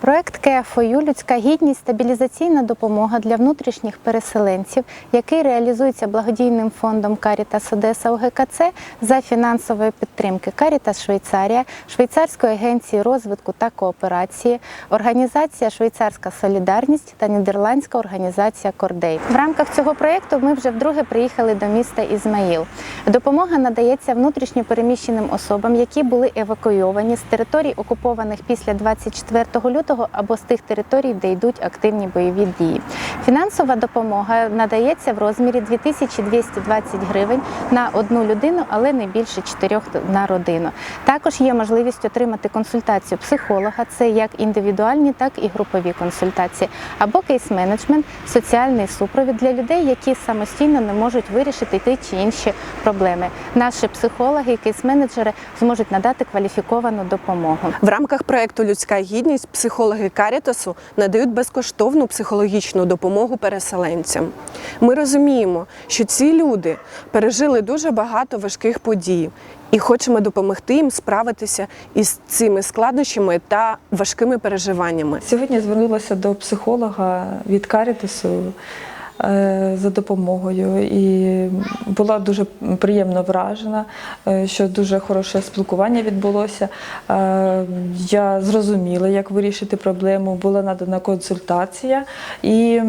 Проект КФОЮ Людська гідність стабілізаційна допомога для внутрішніх переселенців, який реалізується благодійним фондом Карітас Одеса УГКЦ за фінансової підтримки Карітас Швейцарія, Швейцарської агенції розвитку та кооперації, організація Швейцарська Солідарність та Нідерландська організація Кордей. В рамках цього проекту ми вже вдруге приїхали до міста Ізмаїл. Допомога надається внутрішньо переміщеним особам, які були евакуйовані з територій, окупованих після 24 лютого або з тих територій, де йдуть активні бойові дії. Фінансова допомога надається в розмірі 2220 гривень на одну людину, але не більше чотирьох на родину. Також є можливість отримати консультацію психолога, це як індивідуальні, так і групові консультації, або кейс-менеджмент, соціальний супровід для людей, які самостійно не можуть вирішити ті чи інші проблеми. Наші психологи і кейс-менеджери зможуть надати кваліфіковану допомогу. В рамках проекту Людська гідність психологи Карітасу надають безкоштовну психологічну допомогу переселенцям. Ми розуміємо, що ці люди пережили дуже багато важких подій і хочемо допомогти їм справитися із цими складнощами та важкими переживаннями. Сьогодні звернулася до психолога від Карітасу за допомогою і була дуже приємно вражена, е, що дуже хороше спілкування відбулося. Е, Я зрозуміла, як вирішити проблему, була надана консультація і.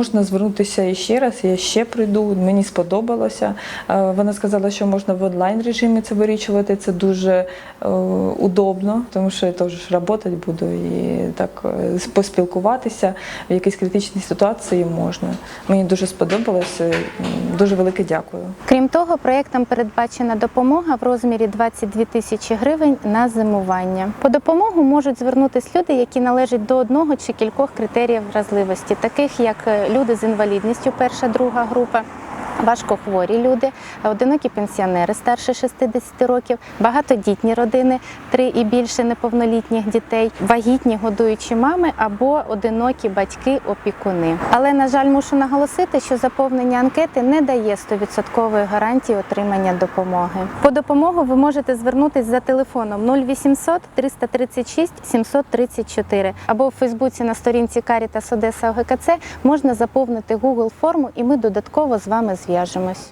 Можна звернутися іще раз, я ще прийду, мені сподобалося. Е, Вона сказала, що можна в онлайн режимі це вирішувати. Це дуже е, удобно, тому що я теж працювати буду і так е, поспілкуватися в якійсь критичній ситуації можна. Мені дуже сподобалося. Дуже велике дякую. Крім того, проєктом передбачена допомога в розмірі 22 тисячі гривень на зимування. По допомогу можуть звернутися люди, які належать до одного чи кількох критеріїв вразливості, таких як люди з інвалідністю, перша друга група. Важкохворі люди, одинокі пенсіонери старше 60 років, багатодітні родини, три і більше неповнолітніх дітей, вагітні годуючі мами або одинокі батьки-опікуни. Але на жаль, мушу наголосити, що заповнення анкети не дає 100% гарантії отримання допомоги. По допомогу ви можете звернутися за телефоном 0800 336 734 або в Фейсбуці на сторінці Карітас Одеса ОГКЦ можна заповнити Google форму, і ми додатково з вами зв'яжемось.